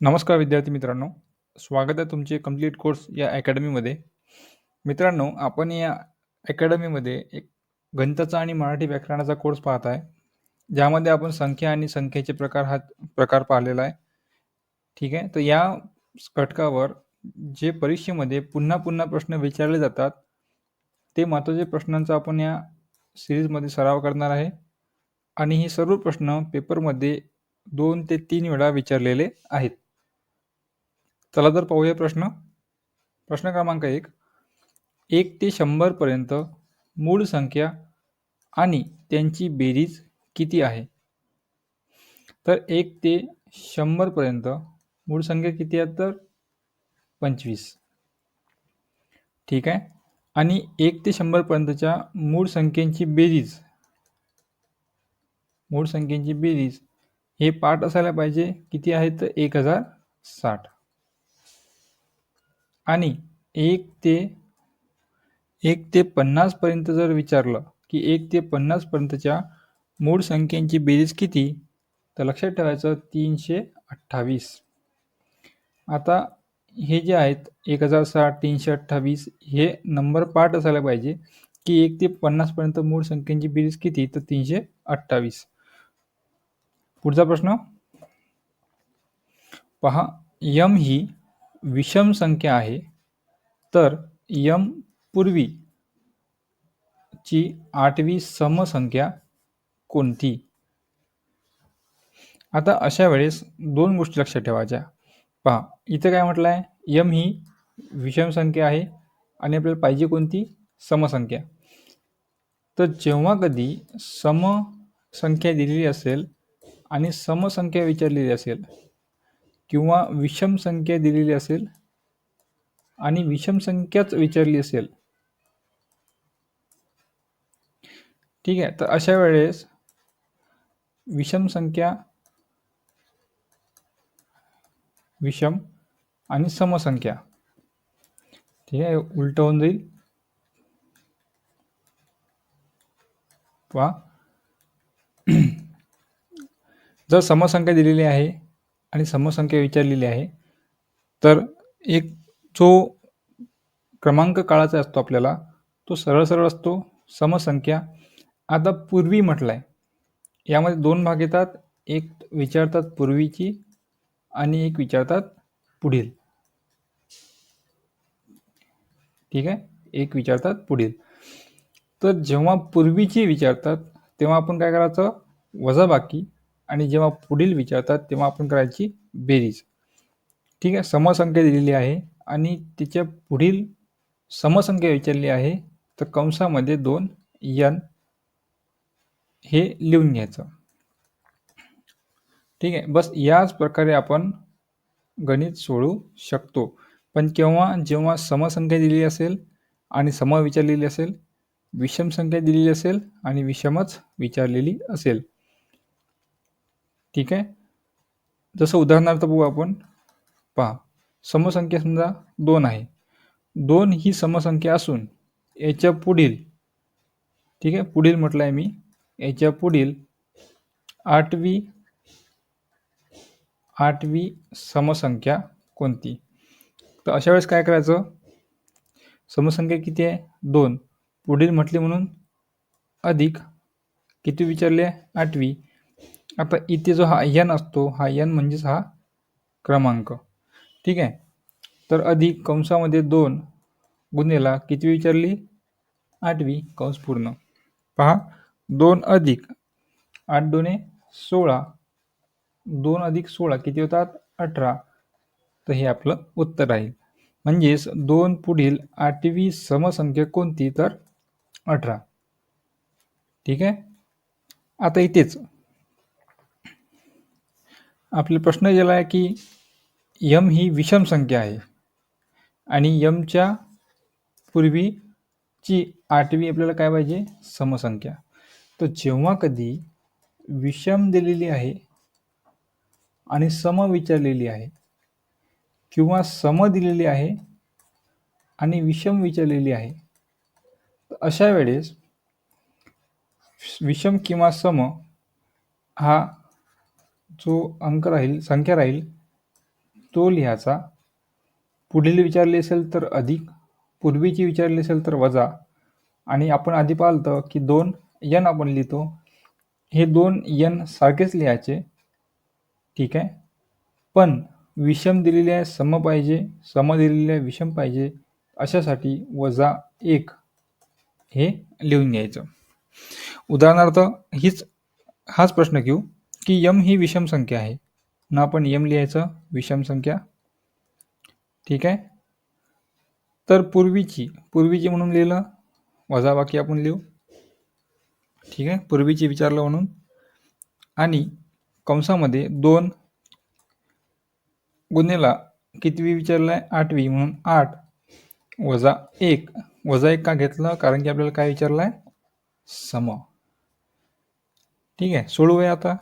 नमस्कार विद्यार्थी मित्रांनो. स्वागत आहे तुमचे कंप्लीट कोर्स या अकॅडमीमध्ये मित्रांनो आपण या अकॅडमीमध्ये एक गणिताचा आणि मराठी व्याकरणाचा कोर्स पाहत आहे. ज्यामध्ये आपण संख्या आणि संख्येचे प्रकार हा प्रकार पाहिलेला आहे. ठीक आहे? तर या घटकावर जे परीक्षेमध्ये पुन्हा पुन्हा प्रश्न विचारले जातात ते महत्त्वाचे प्रश्नांचा आपण या सिरीजमध्ये सराव करणार आहे. आणि हे सर्व प्रश्न पेपरमध्ये दोन ते तीन वेळा विचारलेले आहेत. चला तर पाहूया प्रश्न. प्रश्न क्रमांक एक. एक ते शंभरपर्यंत मूळ संख्या आणि त्यांची बेरीज किती आहे? तर एक ते शंभरपर्यंत मूळ संख्या किती आहेत तर पंचवीस. ठीक आहे? आणि एक ते शंभरपर्यंतच्या मूळ संख्येची बेरीज. मूळ संख्येची बेरीज हे पाठ असायला पाहिजे. किती आहे? तर एक हजार साठ. आणि एक ते एक ते पन्नासपर्यंत जर विचारलं की एक ते पन्नासपर्यंतच्या मूळ संख्यांची बेरीज किती तर लक्षात ठेवायचं तीनशे अठ्ठावीस. आता हे जे आहेत एक हजार साठ तीनशे अठ्ठावीस हे नंबर पाठ असायला पाहिजे की एक ते पन्नासपर्यंत मूळ संख्यांची बेरीज किती तर तीनशे अठ्ठावीस. पुढचा प्रश्न. पहा यम ही विषम संख्या आहे तर यम पूर्वी ची आठवी समसंख्या कोणती? आता अशा वेळेस दोन गोष्टी लक्षात ठेवायच्या. पहा इथं काय म्हटलं आहे यम ही विषम संख्या आहे आणि आपल्याला पाहिजे कोणती? समसंख्या तर जेव्हा कधी समसंख्या दिलेली असेल आणि समसंख्या विचारलेली असेल किंवा विषम संख्या दिलेली असेल आणि विषम संख्याच विचारली असेल. ठीक आहे तर अशा वेळेस विषम संख्या विषम आणि समसंख्या ठीक आहे उलट होऊन जाईल. वा जर समसंख्या दिलेली आहे आणि समसंख्या विचारलेली आहे तर एक जो क्रमांक काळाचा असतो आपल्याला तो सरळ सरळ असतो समसंख्या. आता पूर्वी म्हटलं आहे यामध्ये दोन भाग येतात एक विचारतात पूर्वीची आणि एक विचारतात पुढील. ठीक आहे? एक विचारतात पुढील. तर जेव्हा पूर्वीची विचारतात तेव्हा आपण काय करायचं? वजाबाकी. आणि जेव्हा पुढील विचारतात तेव्हा आपण करायची बेरीज. ठीक आहे? समसंख्या दिलेली आहे आणि तिच्या पुढील समसंख्या विचारली आहे तर कंसामध्ये दोन यन हे लिहून घ्यायचं. ठीक आहे? बस याच प्रकारे आपण गणित सोडू शकतो. पण केव्हा जेव्हा समसंख्या दिलेली असेल आणि सम विचारलेली असेल विषम संख्या दिलेली असेल आणि विषमच विचारलेली असेल. ठीक आहे? जसं उदाहरणार्थ बघू आपण. पहा समसंख्या समजा दोन आहे. दोन ही समसंख्या असून याच्या पुढील ठीक आहे? पुढील म्हटलं आहे मी. याच्या पुढील आठवी आठवी समसंख्या कोणती? तर अशा वेळेस काय करायचं? समसंख्या किती आहे? दोन. पुढील म्हटली म्हणून अधिक किती विचारले? आठवी. आता इथे जो हा यन असतो हा यन म्हणजेच हा क्रमांक. ठीक आहे? तर अधिक कंसामध्ये दोन गुन्हेला किती विचारली? आठवी कंस पूर्ण. पहा दोन अधिक आठ दोने सोळा. दोन अधिक सोळा किती होतात? अठरा. तर हे आपलं उत्तर राहील म्हणजेच दोन पुढील आठवी समसंख्या कोणती? तर अठरा. ठीक आहे? आता इथेच. आपले प्रश्न गेला आहे की यम ही विषम संख्या आहे. आणि यमच्या पूर्वीची आठवी आपल्याला काय पाहिजे? समसंख्या. तर जेव्हा कधी विषम दिलेली आहे आणि सम विचारलेली आहे किंवा सम दिलेली आहे आणि विषम विचारलेली आहे तर अशा वेळेस विषम किंवा सम हा जो अंक राहील संख्या राहील तो लिहायचा. पुढील विचारले असेल तर अधिक पूर्वीची विचारली असेल तर वजा. आणि आपण आधी पाहिलं की दोन यन आपण लिहितो. हे दोन यन सारखेच लिहायचे. ठीक आहे? पण विषम दिलेले आहे सम पाहिजे सम दिलेले आहे विषम पाहिजे अशासाठी वजा एक हे लिहून घ्यायचं. उदाहरणार्थ हीच हाच प्रश्न घेऊ. की यम ही विषम संख्या आहे. ना आपण यम लिहायचं विषम संख्या. ठीक आहे? तर पूर्वीची पूर्वीची म्हणून लिहिलं वजाबाकी आपण लिहू. ठीक आहे? पूर्वीची विचारलं म्हणून. आणि कंसामध्ये दोन गुन्हेला कितवी विचारलं आहे? आठवी म्हणून आठ. वजा एक. वजा एक का घेतलं? कारण की आपल्याला काय विचारलं आहे? सम. ठीक आहे? सोडवूया आता.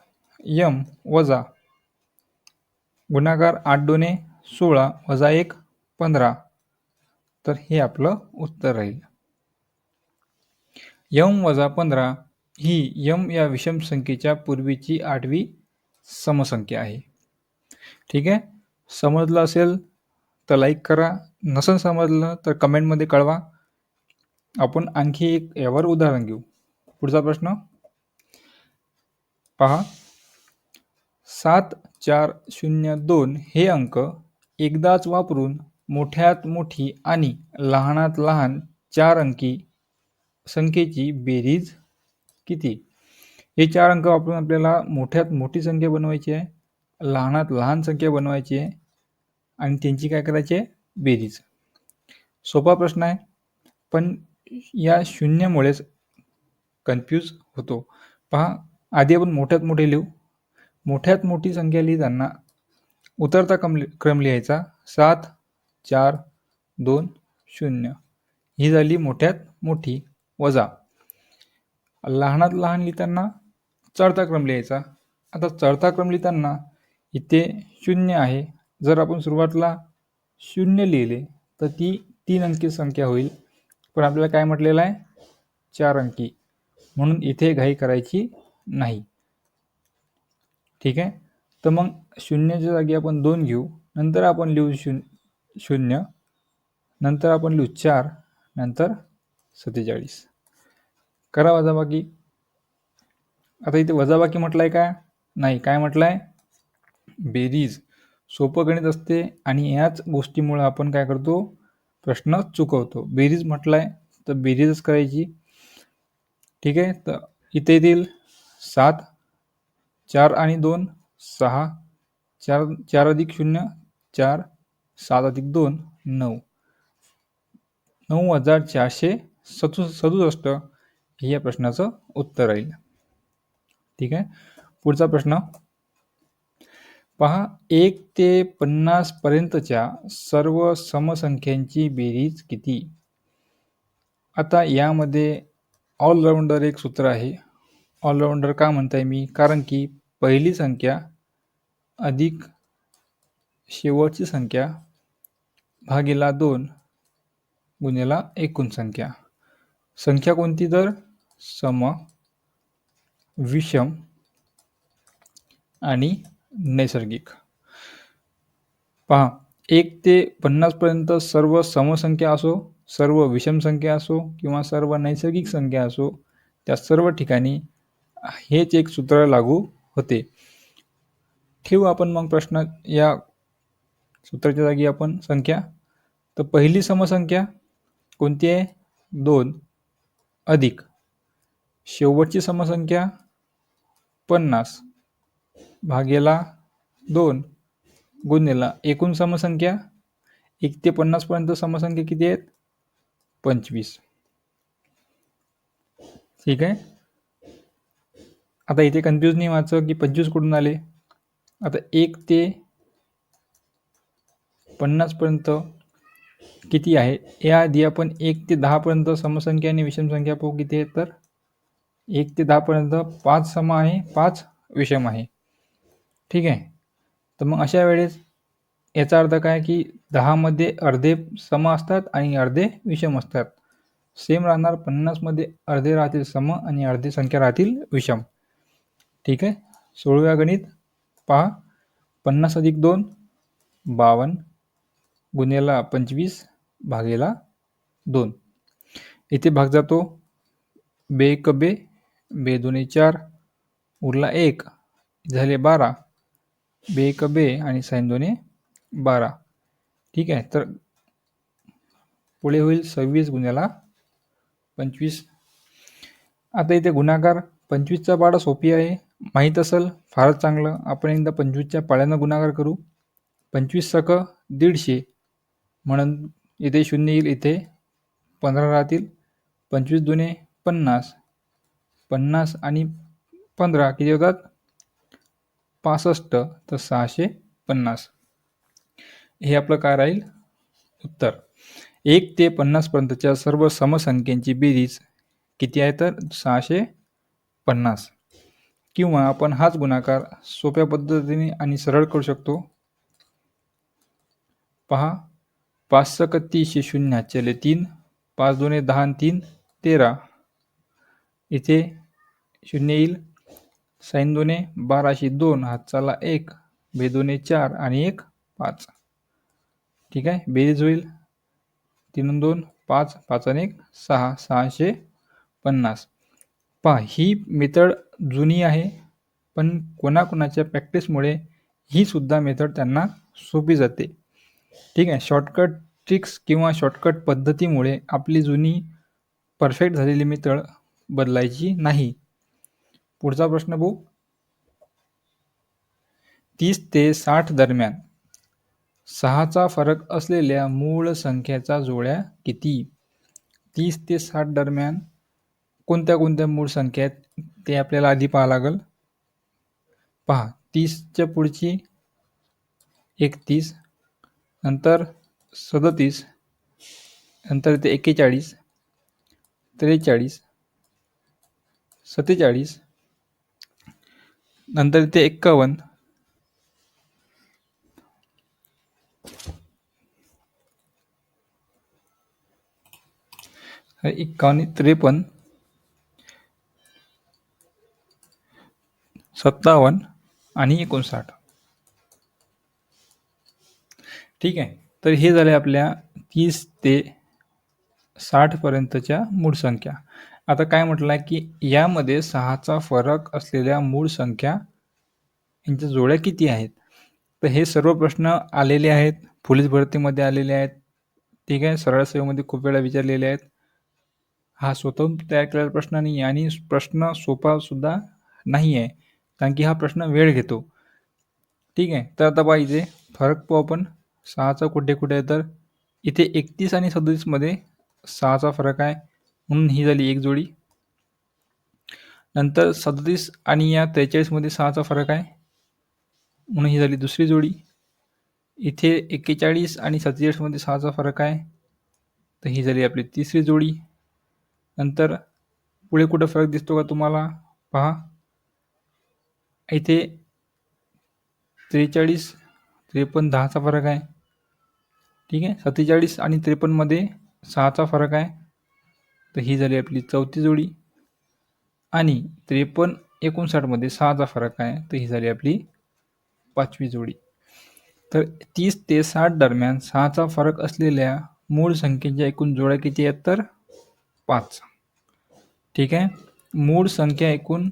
यम वजा गुणाकार आठ दोने सोळा वजा एक पंधरा. तर हे आपलं उत्तर राहील. यम वजा पंधरा ही यम या विषम संख्येच्या पूर्वीची आठवी समसंख्या आहे. ठीक आहे? समजलं असेल तर लाईक करा. नसेल समजलं तर कमेंटमध्ये कळवा. आपण आणखी एक यावर उदाहरण घेऊ. पुढचा प्रश्न. पहा. सात चार शून्य दोन हे अंक एकदाच वापरून मोठ्यात मोठी आणि लहानात लहान चार अंकी संख्येची बेरीज किती? हे चार अंक वापरून आपल्याला मोठ्यात मोठी संख्या बनवायची आहे लहानात लहान संख्या बनवायची आहे आणि त्यांची काय करायची आहे? बेरीज. सोपा प्रश्न आहे पण या शून्यामुळेच कन्फ्यूज होतो. पहा आधी आपण मोठ्यात मोठे लिहू. मोठ्यात मोठी संख्या लिहिताना उतरता कम क्रम लिहायचा. सात चार दोन शून्य. ही झाली मोठ्यात मोठी वजा. लहानात लहान लिहिताना चढता क्रम लिहायचा. आता चढता क्रम लिहिताना इथे शून्य आहे. जर आपण सुरुवातीला शून्य लिहिले तर ती तीन अंकी संख्या होईल. पण आपल्याला काय म्हटलेलं आहे? चार अंकी. म्हणून इथे घाई करायची नाही. ठीक आहे? तर मग शून्याच्या जागी आपण दोन घेऊ. नंतर आपण लिहू शून्य शून्य. नंतर आपण लिहू चार. नंतर सत्तेचाळीस. करा वजाबाकी. आता इथे वजाबाकी म्हटलं आहे का नाही काय म्हटलं आहे बेरीज. सोपं गणित असते आणि याच गोष्टीमुळे आपण काय करतो? प्रश्न चुकवतो. बेरीज म्हटलं आहे तर बेरीजच करायची. ठीक आहे? तर इथे येतील सात चार आणि दोन सहा चार चार अधिक शून्य चार सात अधिक दोन नऊ. नऊ हजार चारशे सदु सदुसष्ट हे या प्रश्नाचं उत्तर राहील. ठीक आहे? पुढचा प्रश्न. पहा एक ते पन्नास पर्यंतच्या सर्व समसंख्यांची बेरीज किती? आता यामध्ये ऑलराऊंडर एक सूत्र आहे. ऑलराऊंडर का म्हणताय मी? कारण की पहिली संख्या अधिक शेवटची संख्या भागीला दोन गुन्हेला एकूण संख्या. संख्या कोणती तर? सम विषम आणि नैसर्गिक. पहा एक ते पन्नासपर्यंत सर्व समसंख्या असो सर्व विषम संख्या असो किंवा सर्व नैसर्गिक संख्या असो त्या सर्व ठिकाणी हेच एक सूत्र लागू होते. ठेवू आपण मग प्रश्न या सूत्राच्या जागी आपण संख्या. तर पहिली समसंख्या कोणती आहे? दोन अधिक. शेवटची समसंख्या पन्नास भागेला दोन गुन्हेला एकूण समसंख्या एक ते पन्नासपर्यंत समसंख्या किती आहेत? पंचवीस. ठीक आहे? आता इथे कन्फ्यूज नाही व्हायचं की पंचवीस कुठून आले? आता एक ते पन्नासपर्यंत किती आहे? याआधी आपण एक ते दहापर्यंत समसंख्या आणि विषमसंख्या पाहू किती आहे तर एक ते दहापर्यंत पाच सम आहे पाच विषम आहे. ठीक आहे? तर मग अशा वेळेस याचा अर्थ काय की दहामध्ये अर्धे सम असतात आणि अर्धे विषम असतात. सेम राहणार पन्नासमध्ये अर्धे राहतील सम आणि अर्धे संख्या राहतील विषम. ठीक आहे. सोळव्या गणित पहा. पन्नास अधिक दोन बावन्न गुन्ह्याला पंचवीस भागेला दोन. इथे भाग जातो. बे एक बे बे दोन्ही चार उरला एक झाले बारा. बे एक बे आणि साईन दोन्ही बारा. ठीक आहे तर पुढे होईल सव्वीस गुन्ह्याला पंचवीस. आता इथे गुणाकार पंचवीसचा पाडा सोपी आहे. माहीत असेल फारच चांगलं. आपण एकदा पंचवीसच्या पाड्यानं गुणाकार करू. पंचवीस सक दीडशे. म्हणून इथे शून्य येईल. इथे पंधरा राहतील. पंचवीस दुने पन्नास. पन्नास आणि पंधरा किती होतात? पासष्ट. तर सहाशे पन्नास. हे आपलं काय राहील? उत्तर. एक ते पन्नासपर्यंतच्या सर्व समसंख्यांची बेरीज किती आहे तर? सहाशे पन्नास. किंवा आपण हाच गुणाकार सोप्या पद्धतीने आणि सरळ करू शकतो. पहा पाच सक तीसशे शून्य चले तीन पाच दोन दहा आणि तीन तेरा. इथे शून्य येईल. साईन दोने बाराशे दोन हातचाला एक. बेदोने चार आणि एक पाच. ठीक आहे? बेरीज होईल. तीन दोन पाच पाच आणि एक सहा सहाशे पन्नास. पहा ही मेथड जुनी आहे पण कोणाकोणाच्या प्रॅक्टिसमुळे ही सुद्धा मेथड त्यांना सोपी जाते. ठीक आहे शॉर्टकट ट्रिक्स किंवा शॉर्टकट पद्धतीमुळे आपली जुनी परफेक्ट झालेली मेथड बदलायची नाही. पुढचा प्रश्न बघू. तीस ते साठ दरम्यान सहाचा फरक असलेल्या मूळ संख्येचा जोड्या किती? तीस ते साठ दरम्यान कोणत्या कोणत्या मूळ संख्या आहेत ते आपल्याला आधी पाहा लागेल. पहा तीसच्या पुढची एकतीस नंतर सदतीस नंतर ते एक्केचाळीस त्रेचाळीस सत्तेचाळीस नंतर ते एक्कावन्न एक्कावन्न त्रेपन्न सत्तावन्न आणि एकोणसाठ. ठीक आहे? तर हे झाले आपल्या तीस ते साठपर्यंतच्या मूळ संख्या. आता काय म्हटलं आहे की यामध्ये सहाचा फरक असलेल्या मूळ संख्या यांच्या जोड्या किती आहेत? तर हे सर्व प्रश्न आलेले आहेत. पोलीस भरतीमध्ये आलेले आहेत. ठीक आहे? सरळ सेवेमध्ये खूप वेळा विचारलेले आहेत. हा स्वतः तयार केलेला प्रश्न नाही आणि प्रश्न सोपा सुद्धा नाही आहे. कारण की हा प्रश्न वेळ घेतो. ठीक आहे? तर आता पाहिजे फरक पाहू आपण. सहाचा कुठे कुठे आहे तर इथे एकतीस आणि सदतीसमध्ये सहाचा फरक आहे. म्हणून ही झाली एक जोडी. नंतर सदतीस आणि या त्रेचाळीसमध्ये सहाचा फरक आहे. म्हणून ही झाली दुसरी जोडी. इथे एक्केचाळीस आणि सत्तेचाळीसमध्ये सहाचा फरक आहे. तर ही झाली आपली तिसरी जोडी. नंतर पुढे कुठं फरक दिसतो का तुम्हाला? पहा. इथे त्रेचाळीस त्रेपन्न दहाचा फरक आहे. ठीक आहे? सत्तेचाळीस आणि त्रेपन्नमध्ये सहाचा फरक आहे. तर ही झाली आपली चौथी जोडी. आणि त्रेपन्न एकोणसाठमध्ये सहाचा फरक आहे. तर ही झाली आपली पाचवी जोडी. तर तीस ते साठ दरम्यान सहाचा फरक असलेल्या मूळ संख्येच्या एकूण जोड्या किती आहेत तर? पाच. ठीक आहे? मूळ संख्या एकूण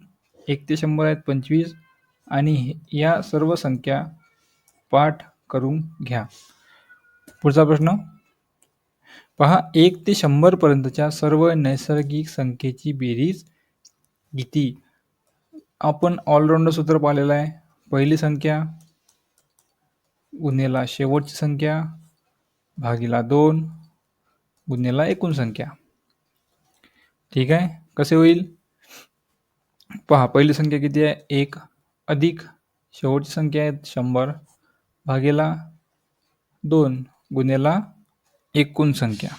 एक ते शंभर आहेत पंचवीस आणि या सर्व संख्या पाठ करून घ्या. पुढचा प्रश्न पहा एक ते शंभरपर्यंतच्या सर्व नैसर्गिक संख्येची बेरीज किती? आपण ऑलराऊंडर सूत्र पाहिलेलं आहे. पहिली संख्या गुन्हेला शेवटची संख्या भागीला दोन गुन्हेला एकूण संख्या. ठीक आहे? कसे होईल? पहा पहिली संख्या किती आहे? एक. अधिक शेवटची संख्या आहे शंभर भागेला दोन गुन्हेला एकूण संख्या.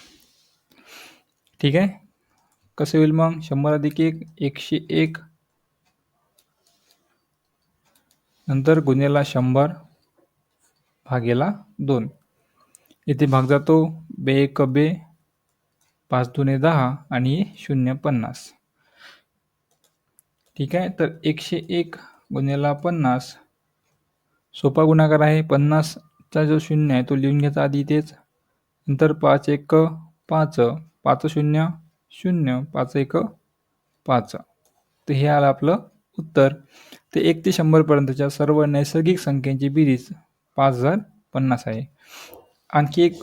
ठीक आहे? कसे होईल मग? शंभर अधिक एक एकशे एक. नंतर गुन्हेला शंभर भागेला दोन. इथे भाग जातो बे एक बे पाच दुने दहा आणि शून्य पन्नास. ठीक आहे? तर एकशे एक गुन्हेला पन्नास. सोपा गुणाकार आहे. पन्नासचा जो शून्य आहे तो लिहून घ्यायचा आधी इथेच नंतर पाच एक पाच पाच शून्य शून्य पाच एक पाच. तर हे आलं आपलं उत्तर. ते एक ते शंभरपर्यंतच्या सर्व नैसर्गिक संख्यांची बेरीज पाच हजार पन्नास आहे. आणखी एक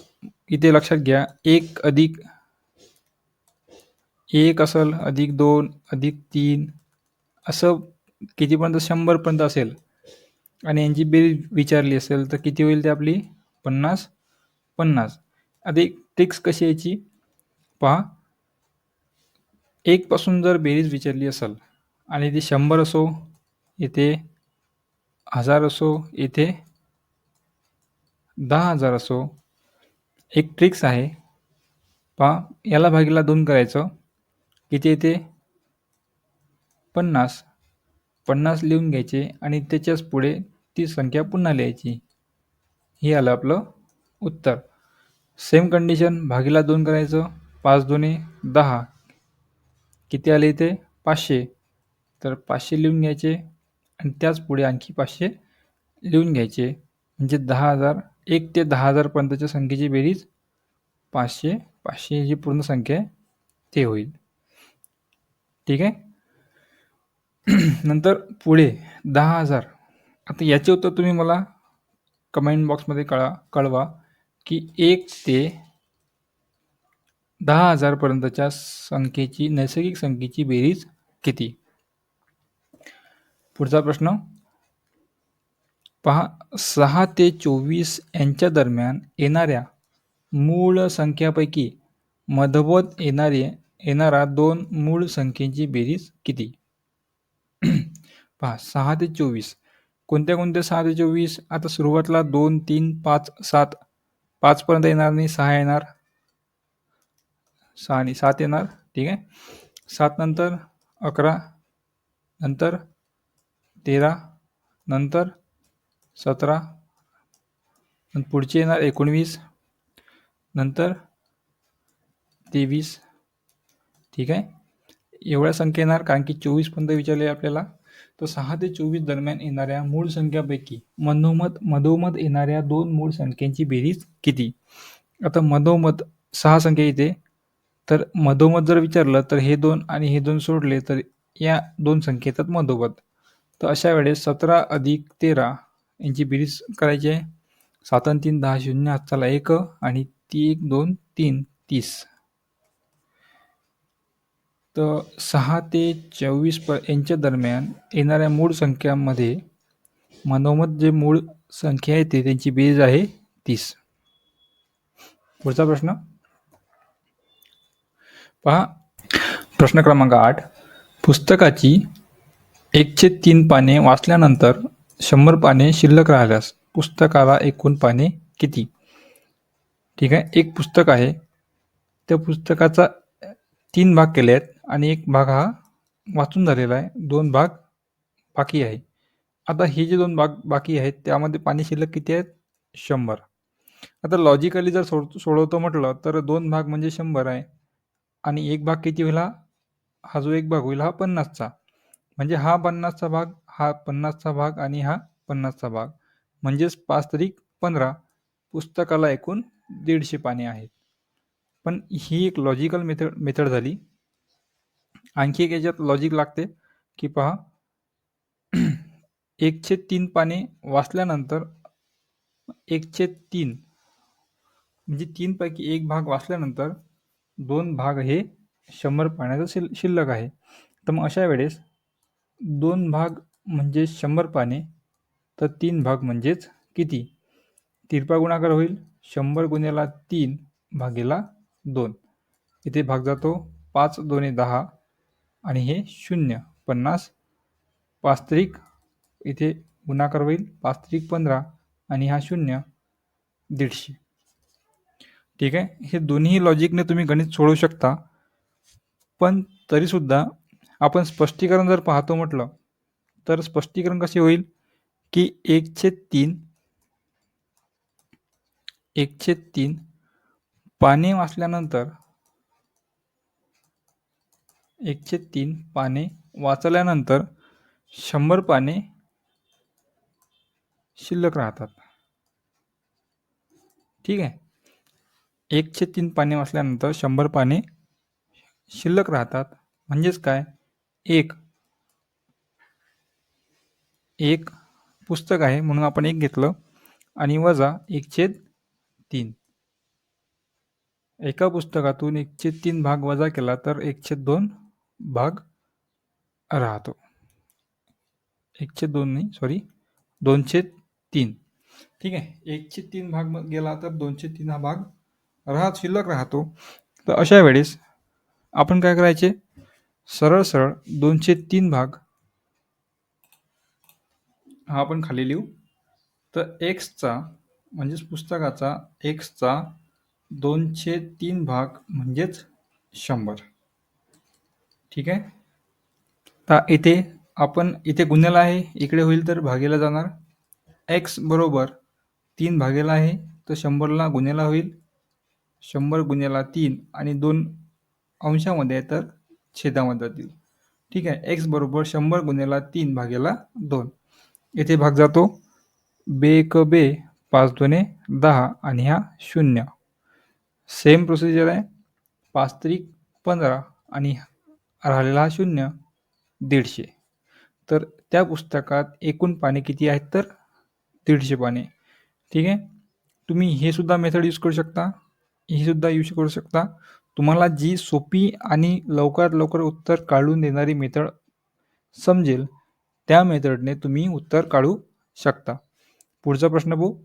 इथे लक्षात घ्या. एक अधिक एक असेल अधिक दोन अधिक तीन असं कितीपर्यंत शंभरपर्यंत असेल. आणि यांची बेरीज विचारली असेल तर किती होईल ते आपली? पन्नास पन्नास. आधी ट्रिक्स कशी यायची? पहा. एकपासून जर बेरीज विचारली असेल आणि ती शंभर असो येथे हजार असो येथे दहा हजार असो एक ट्रिक्स आहे. पहा याला भागीला दोन करायचं. किती येते? पन्नास. पन्नास लिहून घ्यायचे आणि त्याच्याच पुढे ती संख्या पुन्हा लिहायची. हे आलं आपलं उत्तर. सेम कंडिशन भागीला दोन करायचं पाच दोन्ही दहा. किती आले इथे? पाचशे. तर पाचशे लिहून घ्यायचे आणि त्याच पुढे आणखी पाचशे लिहून घ्यायचे. म्हणजे दहा हजार एक ते दहा हजारपर्यंतच्या संख्येची बेरीज पाचशे पाचशे जी पूर्ण संख्या आहे ते होईल. ठीक आहे? नंतर पुढे दहा हजार. आता याचे उत्तर तुम्ही मला कमेंट बॉक्समध्ये कळा कळवा की एक ते दहा हजारपर्यंतच्या संख्येची नैसर्गिक संख्येची बेरीज किती? पुढचा प्रश्न. पहा सहा ते चोवीस यांच्या दरम्यान येणाऱ्या मूळ संख्यापैकी मधोमध येणारे येणारा दोन मूळ संख्येची बेरीज किती? पहा सहा ते चोवीस. कोणत्या कोणत्या सहा ते चोवीस? आता सुरुवातीला दोन तीन पाच सात. पाचपर्यंत येणार नाही सहा येणार. सहा आणि सात येणार. ठीक आहे? सात नंतर अकरा नंतर तेरा नंतर सतरा पुढचे येणार एकोणवीस नंतर तेवीस. ठीक आहे? एवढ्या संख्या येणार कारण की चोवीसपर्यंत विचारले आपल्याला. तर सहा ते चोवीस दरम्यान येणाऱ्या मूळ संख्यापैकी मनोमत मधोमध येणाऱ्या दोन मूळ संख्यांची बेरीज किती? आता मधोमध सहा संख्या येते. तर मधोमध जर विचारलं तर हे दोन आणि हे दोन सोडले तर या दोन संख्या येतात मधोमध तर अशा वेळेस सतरा अधिक तेरा यांची बेरीज करायची आहे. सात आणि तीन दहा शून्य हाताला एक आणि ती एक दोन तीन तीस. तर सहा ते चोवीस प यांच्या दरम्यान येणाऱ्या मूळ संख्यांमध्ये मनोमत जे मूळ संख्या येते त्यांची बेरीज आहे तीस. पुढचा प्रश्न. पहा. प्रश्न क्रमांक आठ. पुस्तकाची एकशे तीन पाने वाचल्यानंतर शंभर पाने शिल्लक राहिल्यास पुस्तकाला एकूण पाने किती? ठीक आहे. एक पुस्तक आहे. त्या पुस्तकाचा तीन भाग केले आहेत आणि एक भाग हा वाचून झालेला आहे. दोन भाग बाकी आहे. आता हे जे दोन भाग बाकी आहेत त्यामध्ये पाणी शिल्लक किती आहेत? शंभर. आता लॉजिकली जर सोड सोडवतो म्हटलं तर दोन भाग म्हणजे शंभर आहे. आणि एक भाग किती होईल हा? हा जो एक भाग होईल हा पन्नासचा. म्हणजे हा पन्नासचा भाग हा पन्नासचा भाग आणि हा पन्नासचा भाग. म्हणजेच पाच तारीख पंधरा. पुस्तकाला एकूण दीडशे पाने आहेत. पण ही एक लॉजिकल मेथड मेथड झाली. आणखी एक याच्यात लॉजिक लागते की पहा एकशे तीन पाने वाचल्यानंतर एकशे तीन म्हणजे तीनपैकी एक भाग वाचल्यानंतर दोन भाग हे शंभर पाण्याचं शिल शिल्लक आहे. तर मग अशा वेळेस दोन भाग म्हणजे शंभर पाने तर तीन भाग म्हणजेच किती? तिरपा गुणाकार होईल शंभर गुन्ह्याला तीन भागेला दोन. इथे भाग जातो पाच दोन्ही दहा आणि हे शून्य. पन्नास. पाच इथे गुणाकार होईल. पाच पंधरा आणि हा शून्य दीडशे. ठीक आहे? हे दोन्ही लॉजिकने तुम्ही गणित सोडवू शकता. पण तरीसुद्धा आपण स्पष्टीकरण जर पाहतो म्हटलं तर स्पष्टीकरण कसे होईल? की एकशे तीन एकशे तीन पाने वाचल्यानंतर एकशे तीन पाने वाचल्यानंतर शंभर पाने शिल्लक राहतात. ठीक आहे? एकशे तीन पाने वाचल्यानंतर शंभर पाने शिल्लक राहतात. म्हणजेच काय? एक. एक पुस्तक आहे म्हणून आपण एक घेतलं आणि वजा एकछेद तीन. एका पुस्तकातून एकशे तीन भाग वजा केला तर एकशे दोन भाग राहतो. एकशे दोन नाही सॉरी दोनशे तीन. ठीक आहे एकशे तीन भाग मग गेला तर दोनशे तीन हा भाग राहत शिल्लक राहतो. तर अशा वेळेस आपण काय करायचे? सरळ सरळ दोनशे तीन भाग हा आपण खाली लिहू. तर एक्सचा म्हणजेच पुस्तकाचा एक्सचा दोनशे तीन भाग म्हणजेच शंभर. ठीक आहे? तर इथे आपण इथे गुन्ह्याला आहे इकडे होईल तर भागेला जाणार. एक्स बरोबर तीन भागेला आहे तर शंभरला गुन्ह्याला होईल. शंभर गुन्ह्याला तीन आणि दोन अंशामध्ये आहे तर छेदामध्ये जातील. ठीक आहे? एक्स बरोबर शंभर गुन्ह्याला तीन भागेला दोन. येथे भाग जातो. बे क बे पाच दोने दहा आणि हा शून्य. सेम प्रोसिजर आहे. पाच त्रिक पंधरा आणि राहिलेला हा शून्य दीडशे. तर त्या पुस्तकात एकूण पाने किती आहेत तर दीडशे पाने. ठीक आहे? तुम्ही हे सुद्धा मेथड यूज करू शकता. ही सुद्धा यूज करू शकता. तुम्हाला जी सोपी आणि लवकरात लवकर उत्तर काढून देणारी मेथड समजेल त्या मेथडने तुम्ही उत्तर काढू शकता. पुढचा प्रश्न भाऊ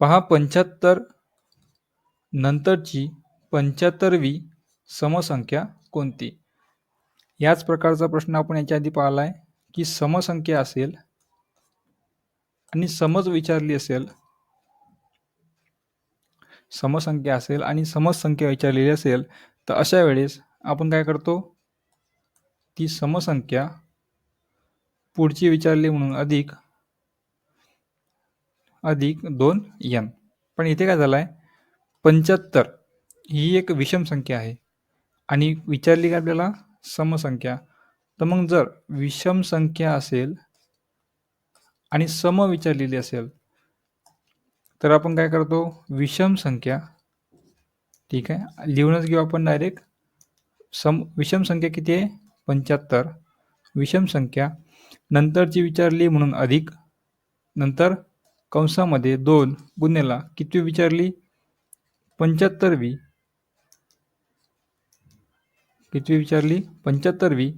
पहा पंच्याहत्तर नंतरची पंच्याहत्तरवी समसंख्या कोणती? याच प्रकारचा प्रश्न आपण याच्या आधी पाहिला आहे की समसंख्या असेल आणि समज विचारली असेल समसंख्या असेल आणि समज संख्या विचारलेली असेल तर अशा वेळेस आपण काय करतो? ती समसंख्या पुढची विचारली म्हणून अधिक अधिक दोन यन पण इथे काय झालं आहे पंच्याहत्तर ही एक विषम संख्या आहे. आणि विचारली का आपल्याला? समसंख्या. तर मग जर विषम संख्या असेल आणि सम विचारलेली असेल तर आपण काय करतो? विषम संख्या. ठीक आहे? लिहूनच घेऊ आपण डायरेक्ट सम विषम संख्या किती आहे? पंच्याहत्तर. विषम संख्या. नंतरची विचारली म्हणून अधिक. नंतर कंसामध्ये दोन गुन्हेला किती विचारली? पंच्याहत्तरवी किती विचारली? पंच्याहत्तरवी.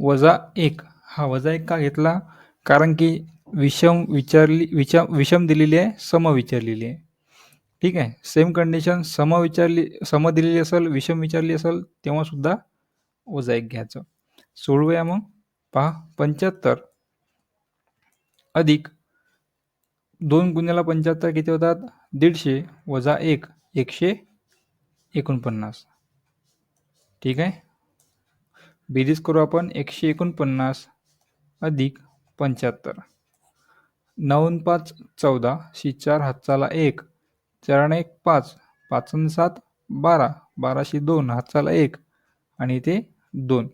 वजा एक. हा वजा एक का घेतला? कारण की विषम विचारली विषम विषम दिलेली आहे सम विचारलेली आहे. ठीक आहे? सेम कंडिशन सम विचारली सम दिलेली असेल विषम विचारली असेल तेव्हासुद्धा वजा एक घ्यायचं. सोडवूया मग. पहा पंच्याहत्तर. अधिक. दोन गुन्ह्याला पंच्याहत्तर किती होतात? दीडशे वजा एक. एकशे एकोणपन्नास. ठीक आहे? बेरीज करू आपण एकशे एकोणपन्नास अधिक पंच्याहत्तर. नऊ पाच चौदा शी चार हातचाला एक. चारणे एक पाच पाच सात बारा बाराशे दोन हातचाला एक आणि ते दोन.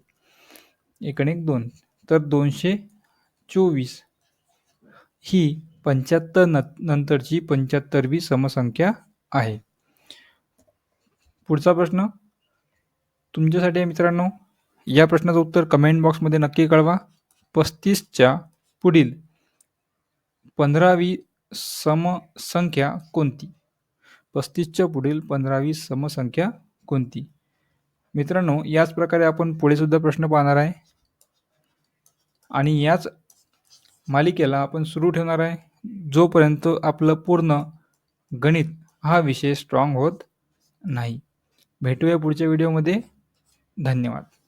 एकणे एक दोन. तर दोनशे चोवीस. ही पंच्याहत्तर न नंतरची पंच्याहत्तरवी समसंख्या आहे. पुढचा प्रश्न. तुमच्यासाठी मित्रांनो या प्रश्नाचं उत्तर कमेंट बॉक्समध्ये नक्की कळवा. पस्तीसच्या पुढील पंधरावी समसंख्या कोणती? पस्तीसच्या पुढील पंधरावी समसंख्या कोणती? मित्रांनो याच प्रकारे आपण पुढे सुद्धा प्रश्न पाहणार आहे. आणि याच मालिकेला आपण सुरू ठेवणार आहे जोपर्यंत आपलं पूर्ण गणित हा विषय स्ट्रॉंग होत नाही. भेटूया पुढच्या व्हिडिओमध्ये धन्यवाद.